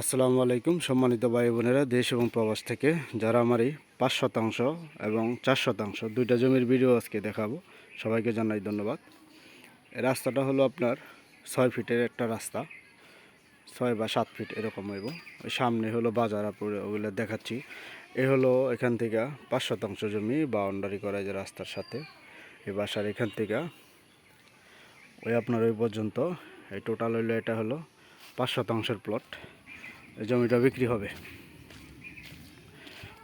আসসালামু আলাইকুম, সম্মানিত ভাই বোনেরা, দেশ এবং প্রবাস থেকে যারা আমার এই পাঁচ শতাংশ এবং চার শতাংশ দুইটা জমির ভিডিও আজকে দেখাবো, সবাইকে জানাই ধন্যবাদ। রাস্তাটা হলো আপনার ছয় ফিটের একটা রাস্তা, ছয় বা সাত ফিট এরকম হইব। ওই সামনে হলো বাজার আপুরে ওগুলো দেখাচ্ছি। এ হলো এখান থেকে পাঁচ শতাংশ জমি বাউন্ডারি করা যে রাস্তার সাথে। এই বাসার এখান থেকে ওই আপনার ওই পর্যন্ত, এই টোটাল হইল এটা হলো পাঁচ শতাংশের প্লট জমিটা বিক্রি হবে।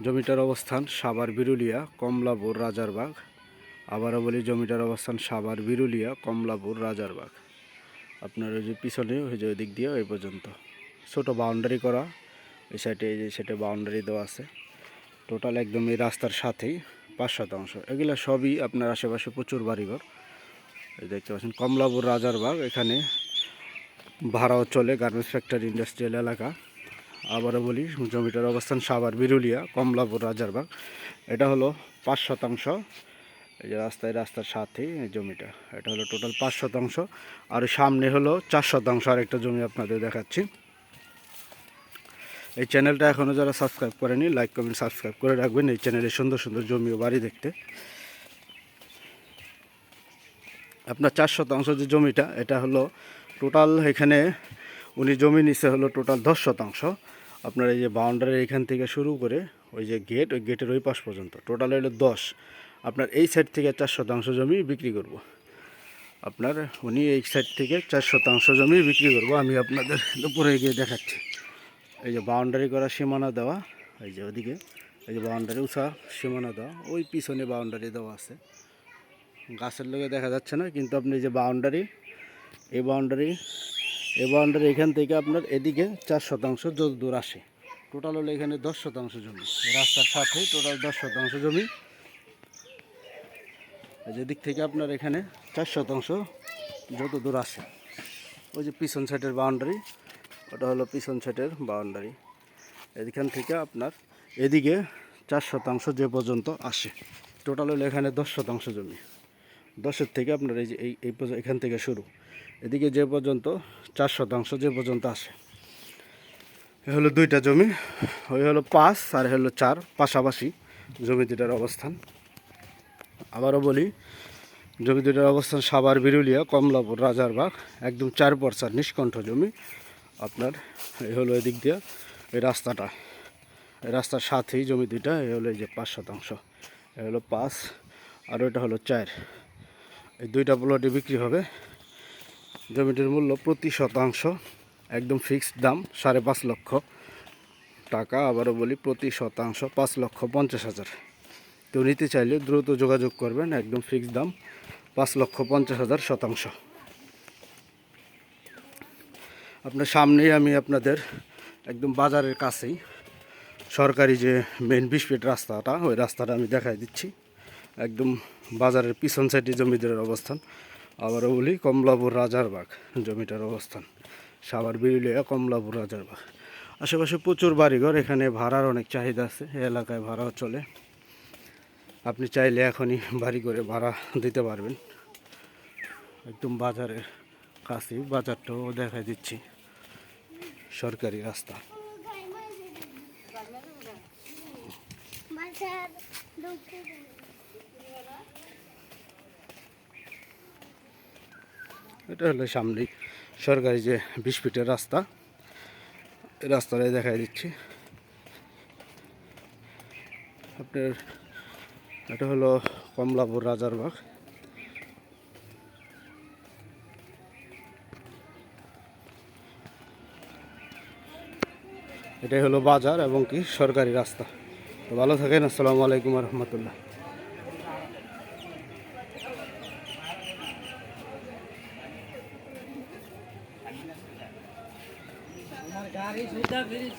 জমিটার অবস্থান সাবার বিরুলিয়া, কমলাপুর, রাজারবাগ। আবারও বলি, জমিটার অবস্থান সাবার বিরুলিয়া, কমলাপুর, রাজারবাগ। আপনার ওই যে পিছনে, ওই যে দিক দিয়ে, ওই পর্যন্ত। ছোটো বাউন্ডারি করা। এই সাইডে এই যে সেটা বাউন্ডারি দেওয়া আছে। টোটাল একদম এই রাস্তার সাথেই, পাঁচ শতাংশ। এগুলো সবই আপনার আশেপাশে প্রচুর বাড়িঘর। এই দেখতে পাচ্ছেন, কমলাপুর, রাজারবাগ। এখানে ভাড়াও চলে গার্মেন্টস ফ্যাক্টরি ইন্ডাস্ট্রিয়াল এলাকা। আবারও বলি, জমিটার অবস্থান সাভার, বিরুলিয়া, কমলাপুর, রাজারবাগ। এটা হলো পাঁচ শতাংশ। এই যে রাস্তায় রাস্তার সাথেই জমিটা। এটা হলো টোটাল পাঁচ শতাংশ। আর সামনে হলো চার শতাংশ আরেকটা জমি আপনাদের দেখাচ্ছি। এই চ্যানেলটা এখনও যারা সাবস্ক্রাইব করেনি, লাইক, কমেন্ট, সাবস্ক্রাইব করে রাখবেন। এই চ্যানেলে সুন্দর সুন্দর জমি ও বাড়ি দেখতে। আপনার চার শতাংশ যে জমিটা, এটা হলো টোটাল এখানে উনি জমি নিচে হলো টোটাল দশ শতাংশ। আপনার এই যে বাউন্ডারি এখান থেকে শুরু করে ওই যে গেট ওই গেটের ওই পাশ পর্যন্ত টোটাল হলো দশ। আপনার এই সাইড থেকে চার শতাংশ জমি বিক্রি করব। আপনার উনি এই সাইড থেকে চার শতাংশ জমি বিক্রি করব, আমি আপনাদের উপরে গিয়ে দেখাচ্ছি। এই যে বাউন্ডারি করা সীমানা দেওয়া, এই যে ওদিকে, এই যে বাউন্ডারি উঁচা সীমানা দেওয়া, ওই পিছনে বাউন্ডারি দেওয়া আছে। গাছের লোকে দেখা যাচ্ছে না, কিন্তু আপনি যে বাউন্ডারি এই বাউন্ডারি এই বাউন্ডারি এখান থেকে আপনার এদিকে চার শতাংশ যত দূর আসে। টোটাল হলো এখানে দশ শতাংশ জমি। রাস্তার সাথে টোটাল দশ শতাংশ জমি। যেদিক থেকে আপনার এখানে চার শতাংশ যত দূর আসে। ওই যে পিছন সাইডের বাউন্ডারি ওটা হলো পিছন সাইডের বাউন্ডারি এখান থেকে আপনার এদিকে চার শতাংশ যে পর্যন্ত আসে। টোটাল হলো এখানে দশ শতাংশ জমি। দশের থেকে আপনার এই যে এই এখান থেকে শুরু। এদিকে যে পর্যন্ত, চার শতাংশ যে পর্যন্ত আসে। এ হলো দুইটা জমি ওই হলো পাঁচ আর হলো চার, পাশাপাশি জমি দুটার অবস্থান। আবারও বলি, জমি দুটার অবস্থান সাভার, বিরুলিয়া, কমলাপুর, রাজারবাগ, একদম চার পরচার নিষ্কণ্ঠ জমি। আপনার এই হলো এদিক দিয়ে এই রাস্তাটা। এই রাস্তার সাথেই জমি দুইটা, এ হলো এই যে পাঁচ শতাংশ। এ হলো পাঁচ, আর ওইটা হলো চার। এই দুইটা প্লটে বিক্রি হবে। জমিটির মূল্য প্রতি শতাংশ, একদম ফিক্সড দাম, সাড়ে পাঁচ লক্ষ টাকা। আবারও বলি, প্রতি শতাংশ পাঁচ লক্ষ পঞ্চাশ হাজার। কেউ নিতে চাইলে দ্রুত যোগাযোগ করবেন, একদম ফিক্সড দাম, পাঁচ লক্ষ পঞ্চাশ হাজার শতাংশ। আপনার সামনেই আমি আপনাদের একদম বাজারের কাছেই সরকারি যে মেন বিশ ফিট রাস্তাটা, ওই রাস্তাটা আমি দেখাই দিচ্ছি। একদম বাজারের পিছন সাইডে জমিদারের অবস্থান। আবারও বলি কমলাপুর রাজারবাগ জমিটার অবস্থান। সাভার বিরুলিয়া, কমলাপুর রাজারবাগ আশেপাশে প্রচুর বাড়িঘর, এখানে ভাড়ার অনেক চাহিদা আছে এলাকায় ভাড়াও চলে। আপনি চাইলে এখনই বাড়ি করে ভাড়া দিতে পারবেন। একদম বাজারের কাছেই বাজারটাও দেখাই দিচ্ছি। সরকারি রাস্তা। এটা হলো সামনেই সরকারি যে বিশ ফিটের রাস্তা। রাস্তাটাই দেখাই দিচ্ছি। আপনার এটা হলো কমলাপুর রাজারবাগ এটাই হলো বাজার এবং কি সরকারি রাস্তা। তো ভালো থাকেন, আসসালামু আলাইকুম রহমতুল্লাহ। ગાડી સુધા ફેરી